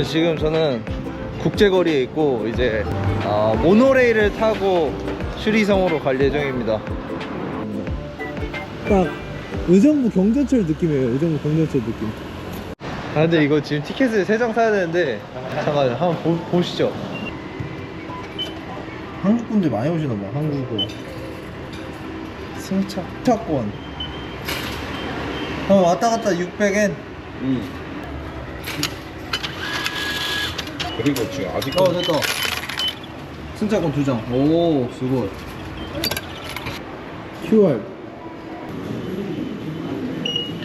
네, 지금 저는 국제거리에 있고 이제 아, 모노레일을 타고 슈리성으로 갈 예정입니다. 딱 의정부 경전철 느낌이에요. 의정부 경전철 느낌. 아 근데 이거 지금 티켓을 세장 사야 되는데 잠깐 한번 보, 보시죠. 한국 분들 많이 오시나 봐. 한국어. 승차 승차권. 어, 왔다 갔다 600엔. 응. 그리고 지금 아직 어 됐다. 승차권 두 장. 오 수고. QR.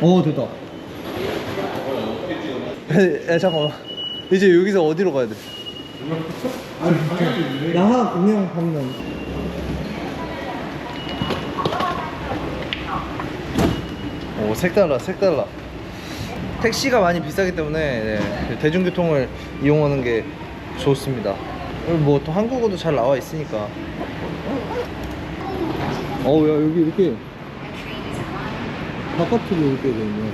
오 됐다. 야, 야 잠깐만. 이제 여기서 어디로 가야 돼? 나하 공양 방면. 오 색달라 색달라. 택시가 많이 비싸기 때문에 네, 대중교통을 이용하는 게 좋습니다. 뭐 또 한국어도 잘 나와 있으니까. 어우 야 여기 이렇게 바깥으로 이렇게 돼 있네.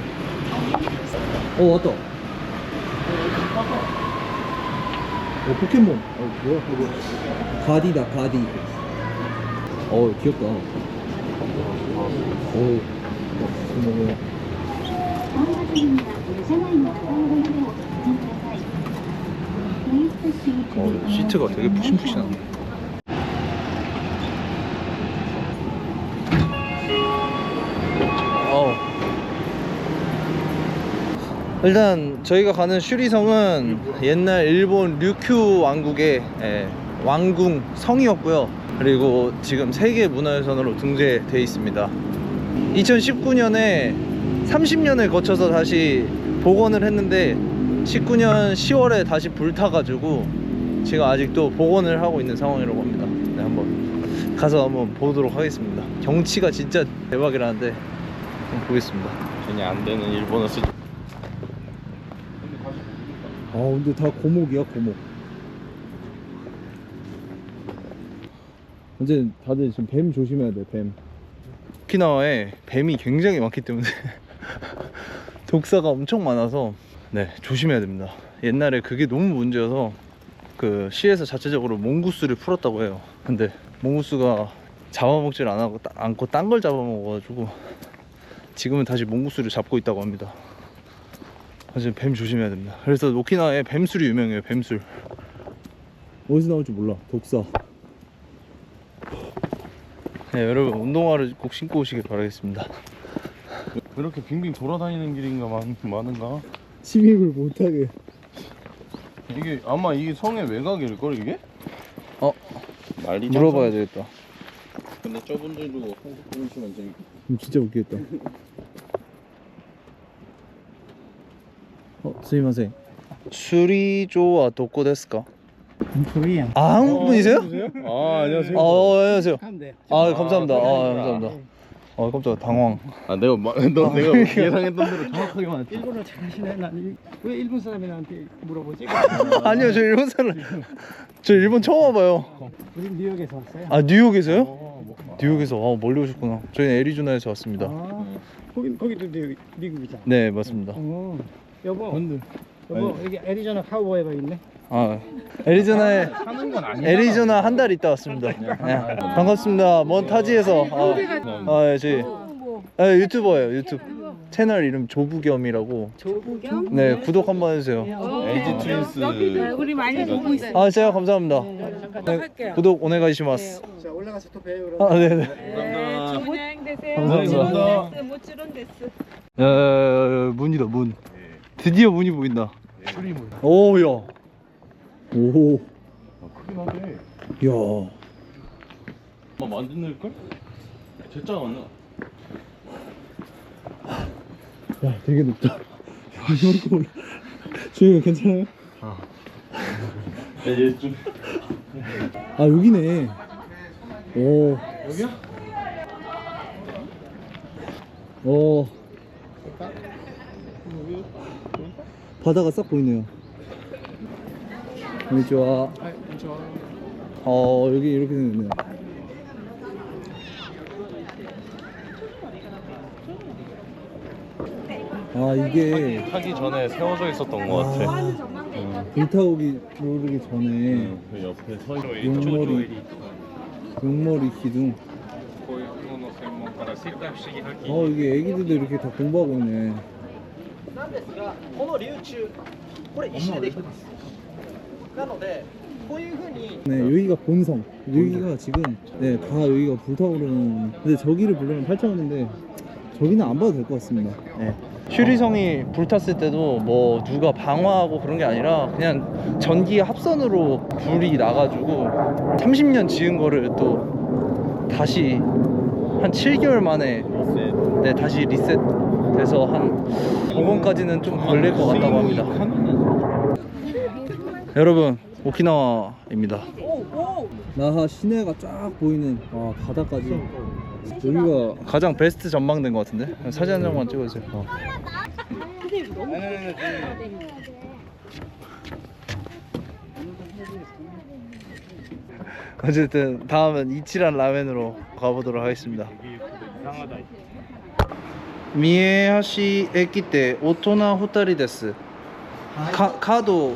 어 왔다. 어 포켓몬. 어 뭐야 이거? 가디다 가디. 어 귀엽다. 오. 어, 어, 시트가 되게 푹신푹신하네. 어. 일단 저희가 가는 슈리성은 옛날 일본 류큐 왕국의 예, 왕궁 성이었고요. 그리고 지금 세계 문화유산으로 등재되어 있습니다. 2019년에 30년을 거쳐서 다시 복원을 했는데 19년 10월에 다시 불타가지고 지금 아직도 복원을 하고 있는 상황이라고 합니다. 네, 한번 가서 한번 보도록 하겠습니다. 경치가 진짜 대박이라는데 한번 보겠습니다. 전혀 안 되는 일본어 쓰. 아 근데 다 고목이야 고목. 이제 다들 지금 뱀 조심해야 돼 뱀. 오키나와에 뱀이 굉장히 많기 때문에 독사가 엄청 많아서 네 조심해야 됩니다. 옛날에 그게 너무 문제여서 그 시에서 자체적으로 몽구스를 풀었다고 해요. 근데 몽구스가 잡아먹질 안 하고 따- 않고 딴 걸 잡아먹어가지고 지금은 다시 몽구스를 잡고 있다고 합니다. 그래서 뱀 조심해야 됩니다. 그래서 오키나와에 뱀술이 유명해요. 뱀술. 어디서 나올지 몰라 독사. 네, 여러분 운동화를 꼭 신고 오시길 바라겠습니다. 그렇게 빙빙 돌아다니는 길인가 많, 많은가? 침입을 못하게. 이게 아마 이게 성의 외곽일 걸 이게? 어 난리 물어봐야 되겠다. 근데 저분들도 한국 분이시면 저기 음, 진짜 웃기겠다. 어, 스미마생. 수리조와 도코 데스까? 코리안. 아 한국 분이세요? 아 안녕하세요. 아 어, 안녕하세요. 아 감사합니다. 아 아, 감사합니다. 아 깜짝 당황. 아 내가 마, 너 내가 예상했던 대로 정확하게 말했지. 일본어 잘하시네. 난왜 일본 사람이 나한테 물어보지? 아니요 저 일본 사람. 저 일본 처음 와봐요. 우리 뉴욕에서 왔어요. 아 뉴욕에서요? 어, 뭐, 뉴욕에서 아 멀리 오셨구나. 저희는 애리조나에서 왔습니다. 아, 거기 거기도 뉴, 미국이잖아. 네 맞습니다. 어, 여보. 근데 여보 여기 애리조나 카우보이가 있네. 아 애리조나에 사는 건 아니야. 애리조나 한 달 있다 왔습니다. 네, 반갑습니다. 먼 타지에서 아, 아 예, 저희 아, 유튜버예요 유튜브 채널 이름 조부겸이라고. 조부겸? 네 구독 한번 해주세요. LG 트윈스. 우리 많이 보고 있어요. 아 제가 감사합니다. 네, 구독 오네가이시마스. 자 올라가서 또 봬요 그럼. 아 네네. 네, 좋은 여행 되세요. 감사합니다. 데스, 데스. 야, 야, 야, 야, 문이다 문. 드디어 문이 보인다. 오 야. 오, 크긴 하네. 야. 뭐 만드는 걸? 진짜 많나? 야, 되게 높다. 야, 이만큼 올라. 주영이 괜찮아요? 얘 좀. 아, 여기네. 오. 여기야? 어. 바다가 싹 보이네요. 안녕하세요. 어, 여기 이렇게 생겼네요. 아, 이게 타기 전에 세워져 있었던 것 같아. 아, 불타오기 오르기 전에 그 옆에 서 있는 용머리 용머리 기둥 어 이게 애기들도 이렇게 다 공부하고 있네 この流柱これ石でできてます なのでこういうふうに 네 여기가 본성 여기가 지금 네다 여기가 불타오르는 근데 저기를 보려면 8,000원인데 저기는 안 봐도 될 것 같습니다 네. 휴리성이 불탔을 때도 뭐 누가 방화하고 그런 게 아니라 그냥 전기 합선으로 불이 나가지고 30년 지은 거를 또 다시 한 7개월 만에 네, 다시 리셋돼서 한 5권까지는 좀 걸릴 것 같다고 합니다. 여러분 오키나와입니다. 나하 시내가 쫙 보이는 아 바다까지 여기가 가장 베스트 전망된 것 같은데 사진 한 장만 찍어주세요. 어. 어쨌든 다음은 이치란 라멘으로 가보도록 하겠습니다. 미에하시 에키테 오토나 호타리 데스. 카 카드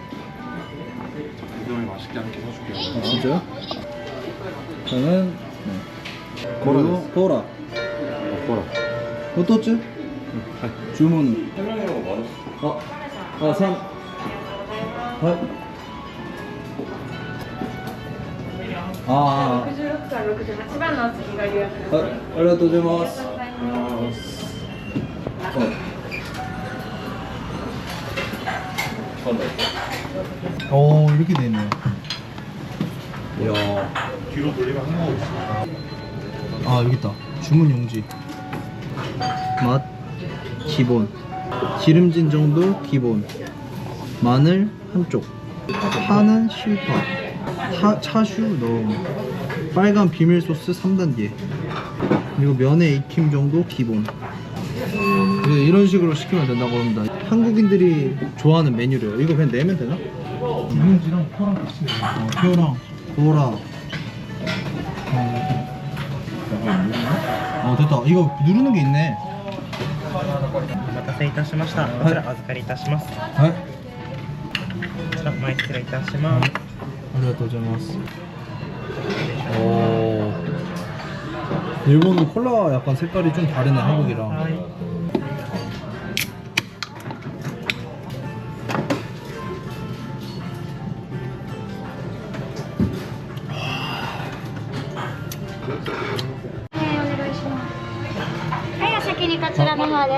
이놈이 맛있게 함께 사줄게 아 진짜요? 저는 네. 그리고 코라 뭐라 호토츠 주문 설명이라고 말했어 아, 아, 3 はいああ66から68番のお席が予約です。はい、ありがとうございます。 오 이렇게 돼 있네. 이야. 뒤로 돌리면 한국어 있어 아 여기 있다. 주문 용지. 맛 기본. 기름진 정도 기본. 마늘 한쪽. 파는 실파. 차, 차슈 넣음. 빨간 비밀 소스 3단계. 그리고 면의 익힘 정도 기본. 네, 이런 식으로 시키면 된다고 합니다. 한국인들이 좋아하는 메뉴래요. 이거 그냥 내면 되나? 이문지랑 표랑 같이 어, 표랑 코라. 어, 됐다. 이거 누르는 게 있네. お待たせいたしました。こちらお預かりいたします。こ 아, ちら前失礼いたします。 아리가토자마스. 오. 일본은 콜라 약간 색깔이 좀 다르네 한국이랑.はい、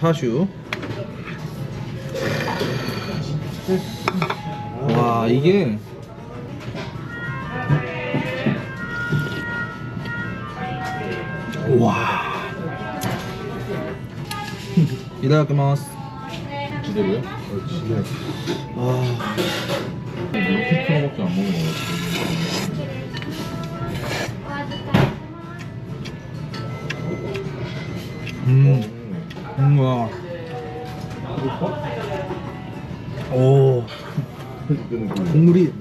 차슈. 와 이게 와. 이다가마스. 기대로요? 어 기대 아 피클로밖에 안 먹는 거 같아 음. 뭐야? 오 국물이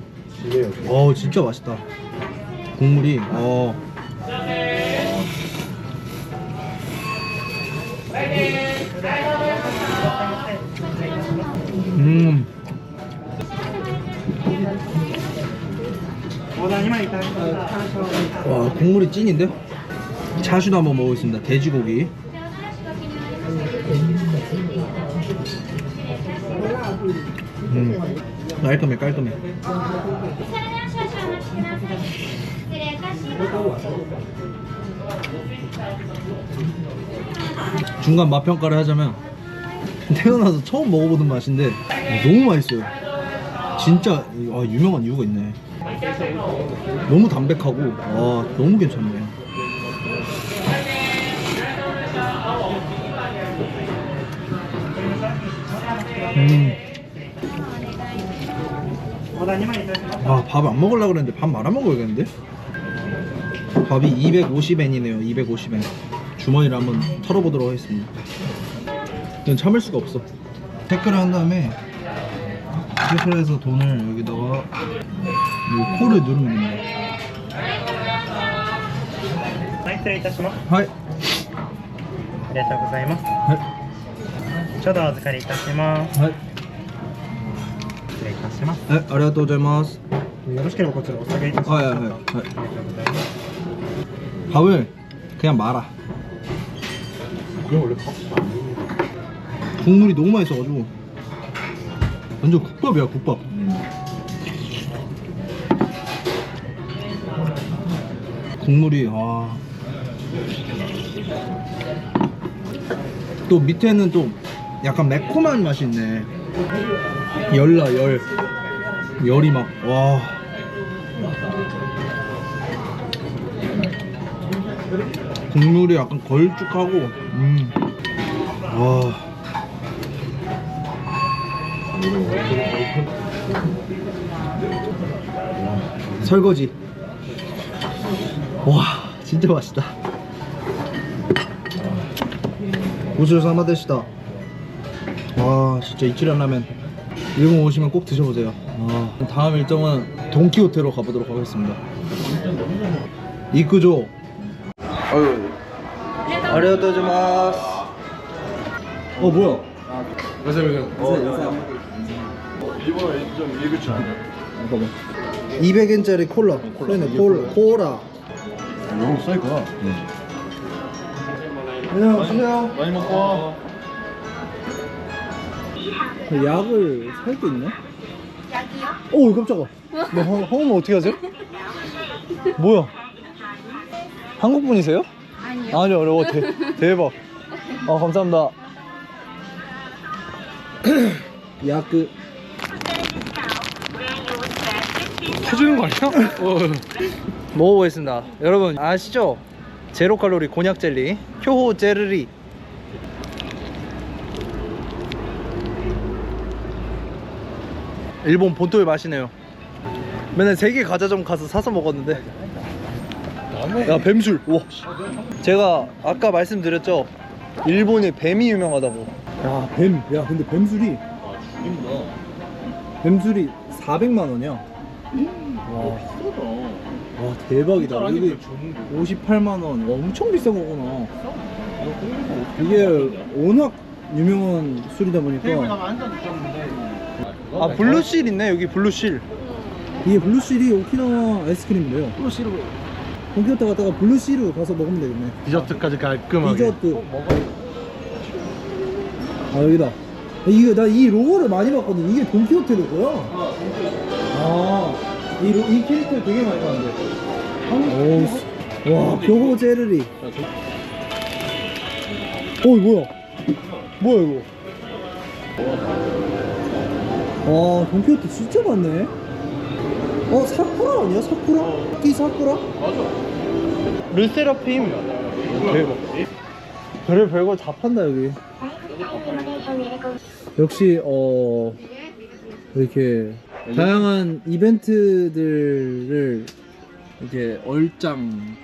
어 진짜 맛있다. 국물이 어. 음. 와 국물이 찐인데? 차슈도 한번 먹어보겠습니다. 돼지고기. 음. 깔끔해 깔끔해. 중간 맛평가를 하자면 태어나서 처음 먹어보는 맛인데 너무 맛있어요. 진짜 아, 유명한 이유가 있네. 너무 담백하고 와 너무 괜찮네. 음. 아, 밥 안 먹으려고 그랬는데 밥 말아 먹어야겠는데? 밥이 250엔이네요. 250엔. 주머니를 한번 털어보도록 하겠습니다. 이건 참을 수가 없어. 태클을 한 다음에 태클해서 돈을 여기다가 이 코를 누르면 됩니다. はい、失礼いたします。 하이. ありがとうございます。 하 ちょうどお預かりいたします。 하이. 失礼いたします。 네, 아리가또 고자이마스. よろしければこちらお下げいたし 아, ます。 예, あ 예, り 예. がとうございます。 밥을 그냥 말아. 국물이 너무 맛있어가지고 완전 국밥이야 국밥. 국물이 아. 또 밑에는 또 약간 매콤한 맛이 있네. 열나 열. 열이 막 와. 국물이 약간 걸쭉하고 음. 와. 설거지. 와, 진짜 맛있다. 고추를 사마데시다. 와, 진짜 이치란 라면. 일본 오시면 꼭 드셔보세요. 아, 다음 일정은 돈키호테로 가보도록 하겠습니다. 이쿠조. 아유. 아리가토지마스. 어 뭐야? 일본어 좀 읽을 줄 아냐? 200엔짜리 콜라. 그러네 콜라. 콜라. 너무 쌀거야 안녕하세요. 많이 먹고 와 약을 살 게 있나? 약이요? 오 깜짝아. 네, 황, 황은 어떻게 하세요? 뭐야? 한국 분이세요? 아니요. 아니요, 어려워. 대, 대박. 아 감사합니다. 야그 터지는 거 아니야? 먹어보겠습니다. 여러분 아시죠? 제로 칼로리 곤약 젤리 효호 제르리 일본 본토의 맛이네요. 맨날 세계 과자점 가서 사서 먹었는데 야 뱀술 와 제가 아까 말씀드렸죠 일본에 뱀이 유명하다고 야, 뱀. 야, 근데 뱀술이 뱀술이 400만 원이야. 와. 와, 대박이다. 여기 58만 원. 와, 엄청 비싼 거구나. 이게 워낙 유명한 술이다 보니까 아 블루실 있네 여기 블루실 이게 블루실이 오키나와 아이스크림이래요. 블루실로 본키호테 갔다가 블루실로 가서 먹으면 되겠네. 디저트까지 깔끔하게 디저트. 아 여기다. 이거 나 이 로고를 많이 봤거든. 이게 돈키호테 로고야. 아, 이, 로, 이 캐릭터 되게 많이 봤는데. 오, 와, 교호 제르리. 어, 뭐야? 뭐야 이거? 와, 돈키호테 진짜 많네. 어, 사쿠라 아니야? 사쿠라? 이 사쿠라? 르세라핌 대박 별의 별걸 다 판다 여기 역시 어 이렇게 다양한 이벤트들을 이렇게 얼짱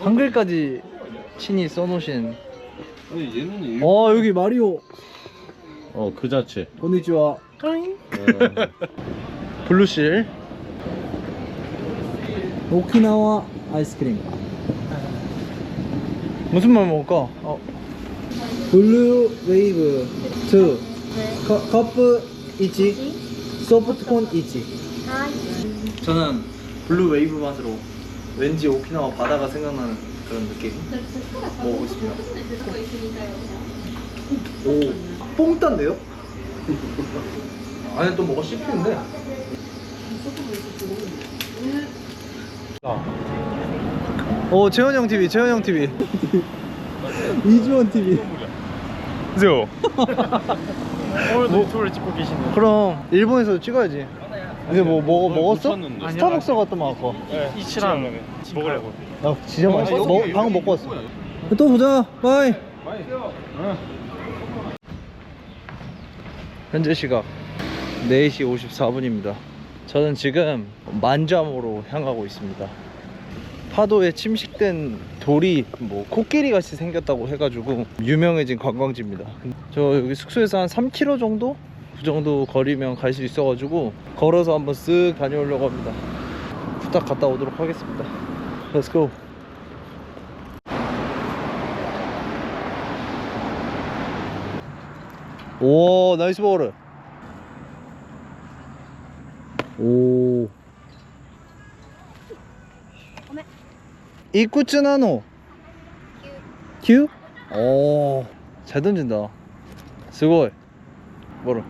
한글까지 친히 써놓으신 아니 얘는 일... 어 여기 마리오 어 그 자체 konnichiwa 블루실 오키나와 아이스크림 무슨 말 먹을까? 어, 블루 웨이브 2 커, 커프 1 소프트콘 1 저는 블루 웨이브 맛으로 왠지 오키나와 바다가 생각나는 그런 느낌 먹고 있습니다. 오 뽕딴데요? 안에 또 뭐가 씹히는데? 오 재현 형 TV 재현 형 TV. 이주원 TV. 그죠? 오늘도 유튜브를 찍고 계시네요. 그럼 일본에서 찍어야지. 근데 뭐 먹어 먹었어? 놓쳤는데. 스타벅스 갔더만 아까 네, 이치랑 먹으려고. 야 진짜 맛있어? 먹, 방금 먹고 왔어. 또 보자. 바이 현재 시각 4시 54분입니다. 저는 지금 만잠으로 향하고 있습니다. 파도에 침식된 돌이 뭐 코끼리 같이 생겼다고 해가지고 유명해진 관광지입니다. 저 여기 숙소에서 한 3km 정도? 그 정도 거리면 갈 수 있어가지고 걸어서 한번 쓱 다녀오려고 합니다. 후딱 갔다 오도록 하겠습니다. Let's go 오 나이스 버를 오 이쿠츠 나노 큐? 오잘 던진다 스고이 뭐로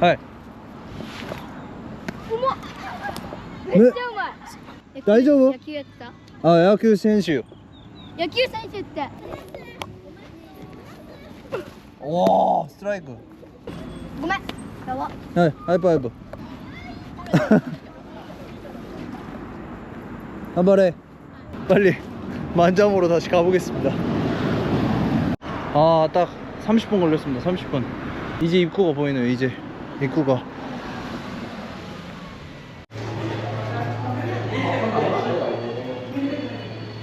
하이 めっちゃうまい大丈夫野球やってた 아 야쿠 선수 野球選手って。 와 스트라이크. 그만 여보 네 하이파이브 한 발에 빨리 만점으로 다시 가보겠습니다. 아 딱 30분 걸렸습니다 30분. 이제 입구가 보이네요 이제. 입구가.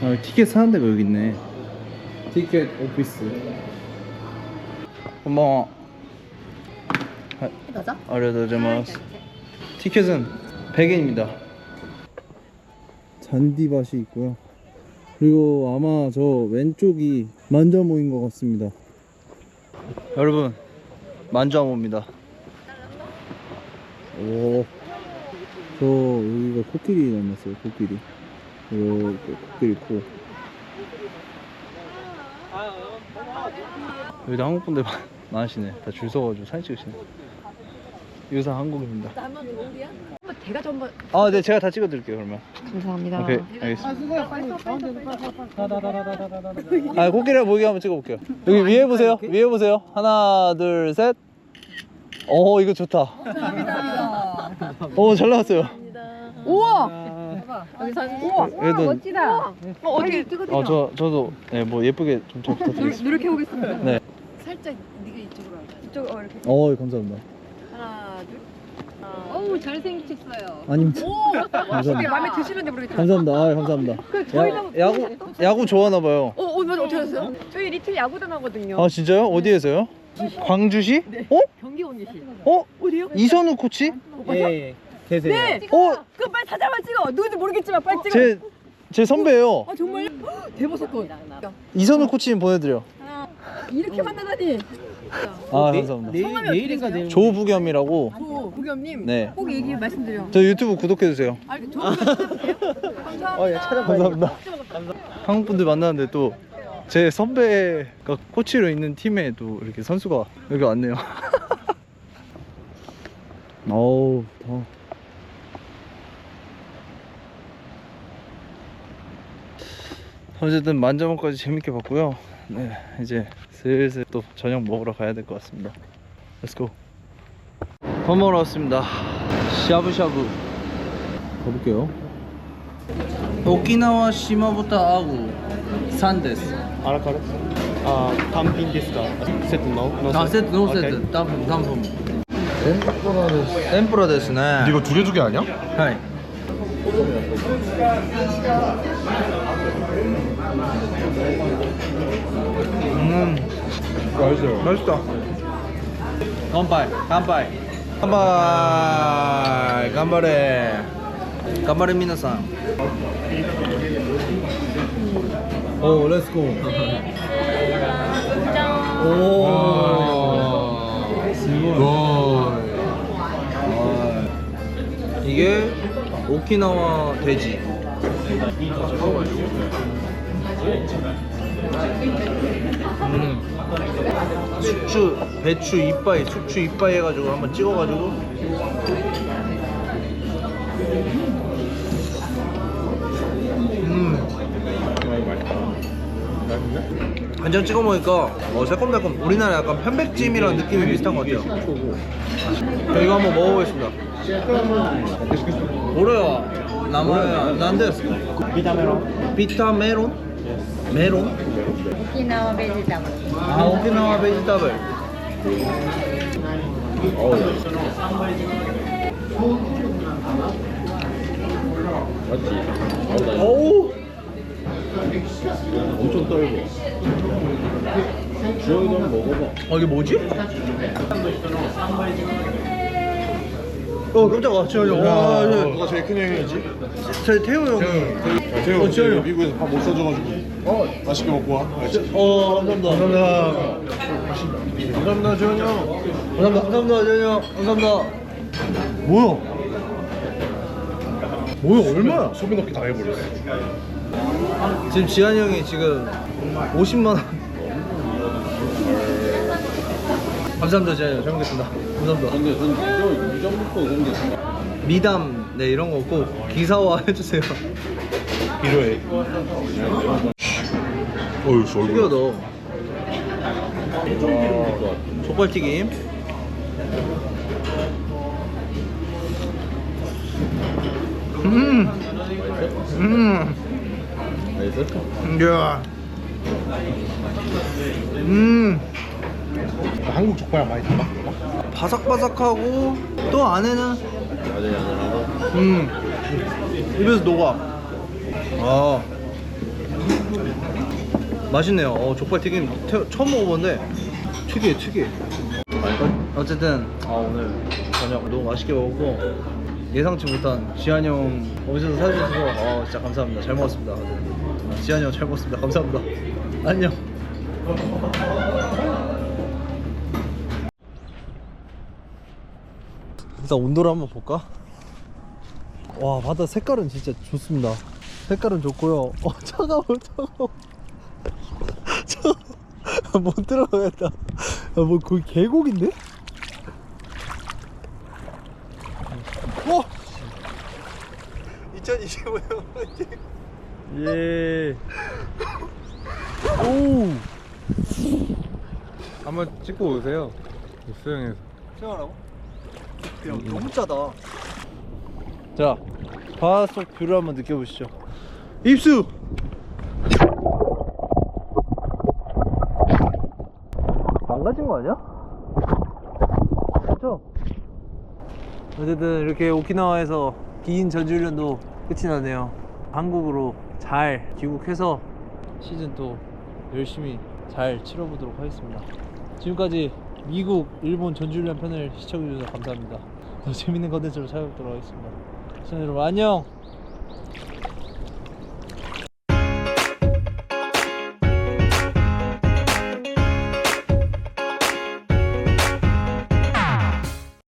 아, 티켓 사는 데가 여기 있네. 티켓 오피스. 고마워. どうぞ。 아리가토고자이마스 티켓은 100엔입니다 잔디밭이 있고요 그리고 아마 저 왼쪽이 만자모인 것 같습니다 여러분 만자모입니다 오, 저 여기가 코끼리 닮았어요 코끼리 이렇게 코끼리 코 여기도 한국 분들 많- 많으시네 다 줄 서가지고 사진 찍으시네 유사 한국입니다 대가 전부 아, 네, 제가 다 찍어드릴게요, 그러면. 감사합니다. 오케이, 알겠습니다. 아, 코끼리 모기 한번 찍어볼게요. 여기 위에 보세요. 위에 보세요. 하나, 둘, 셋. 오, 이거 좋다. 오, 잘 나왔어요. 우와. 여기 사진. 우와. 그래도, 멋지다. 어, 어떻게 찍어드려? 어, 저, 저도, 네, 뭐, 예쁘게 좀 잘 부탁드리겠습니다. 노력해 보겠습니다. 네. 살짝 이쪽 어 이렇게 어, 감사합니다. 하나 둘. 어우 잘생기셨어요. 아닙니다. 감사합니다. 마음에 드시는데 모르겠죠. 감사합니다. 아, 감사합니다. 야, 야구, 야구 좋아하나 봐요. 어, 어, 맞아, 어떻게 하셨어요? 저희 리틀 야구단 하거든요. 아, 진짜요? 어디에서요? 광주시? 어? 경기 원기시. 어? 어디요? 이선우 코치? 예 계세요 네. 어? 그 빨리 사진만 찍어. 누군지 모르겠지만 빨리 찍어. 제, 제 선배예요. 아 정말요? 대박 사건. 이선우 코치님 보내드려. 이렇게 만나다니. 아 감사합니다. 내일, 내일인가 내일 조부겸이라고. 저 부겸님. 네. 꼭 얘기 말씀드려. 저 유튜브 구독해주세요. 아, 저. 감사합니다. 어, 예, 찾아봐요. 감사합니다. 한국 분들 만나는데 또 제 선배가 코치로 있는 팀에 또 이렇게 선수가 여기 왔네요. 어우 더. 어쨌든 만점까지 재밌게 봤고요. 네 이제 슬슬 또 저녁 먹으러 가야 될 것 같습니다. 렛츠고 밥 먹으러 왔습니다. 샤브샤브. 가볼게요. 오키나와 시마부타 아구 산데스. 아라카르? 아 단品 데스까? 세트 노? 아 세트 노 세트. 단품 단품 엠프라 데스. 엠프라 데스네. 이거 두 개 두 개 아니야? 하이. 음. 맛있어요 맛있다. 간파이 간파이 간파이 간바레 간바레 미나상. 오 렛츠고. 오. 아, 이게 오키나와 돼지. 음. 숙주 배추 이빠이 숙주 이빠이 해가지고 한번 찍어가지고. 음. 완전 찍어 먹으니까 어, 새콤달콤. 우리나라 약간 편백찜이랑 느낌이 비슷한 것 같아요. 저 이거 한번 먹어보겠습니다. 오래야 나마야 난데스 비타메론? 비타메론? 메롱? 오키나와 베지타블. 아, 오키나와 베지타블. 어우. 맞지? 어우! 엄청 떨고. 주영이도 한번 먹어봐. 아, 이게 뭐지? 어 깜짝아 지현이 와 누가 제일 큰 형이었지? 저 태호 형이 태호 어, 지현이 형. 미국에서 밥 못 사줘가지고. 어, 맛있게 먹고 와. 알지? 어 감사합니다. 감사합니다. 감사합니다 지현이 형. 감사합니다 감사합니다 지현이 형. 감사합니다. 뭐야? 뭐야 얼마야? 소비 넣기 다 해버렸어. 지금 지한이 형이 지금 50만 원 감사합니다 형잘 먹겠습니다. 감사합니다. 근데 전 이전부터 근데 미담 네 이런 거 꼭 기사화 해주세요. 필요해. 어휴, 저 특이하다. 족발튀김. 음, 음, 야, 음, 한국 족발 많이 담아? 바삭바삭하고 또 안에는 음, 입에서 녹아. 아, 맛있네요. 어, 족발 튀김 태- 처음 먹어봤는데 특이해, 특이해. 어, 어쨌든 아, 오늘 저녁 너무 맛있게 먹었고 예상치 못한 지한이 형 오셔서 사주셔서 어, 진짜 감사합니다. 잘 먹었습니다. 어, 지한이 형잘 먹었습니다. 감사합니다. 안녕. 일단 온도를 한번 볼까? 와 바다 색깔은 진짜 좋습니다 색깔은 좋고요 어 차가워 차가워 차가워 못 들어가겠다 아, 뭐 거기 계곡인데? 어! 2025년 예. 오! 한번 찍고 오세요. 수영해서. 생각하라고? 야 너무 짜다 자 바다 속 뷰를 한번 느껴보시죠 입수! 망가진 거 아니야? 그렇죠? 어쨌든 이렇게 오키나와에서 긴 전지훈련도 끝이 나네요 한국으로 잘 귀국해서 시즌 또 열심히 잘 치러보도록 하겠습니다 지금까지 미국, 일본 전지훈련 편을 시청해주셔서 감사합니다. 더 재밌는 컨텐츠로 찾아뵙도록 하겠습니다. 시청자 여러분 안녕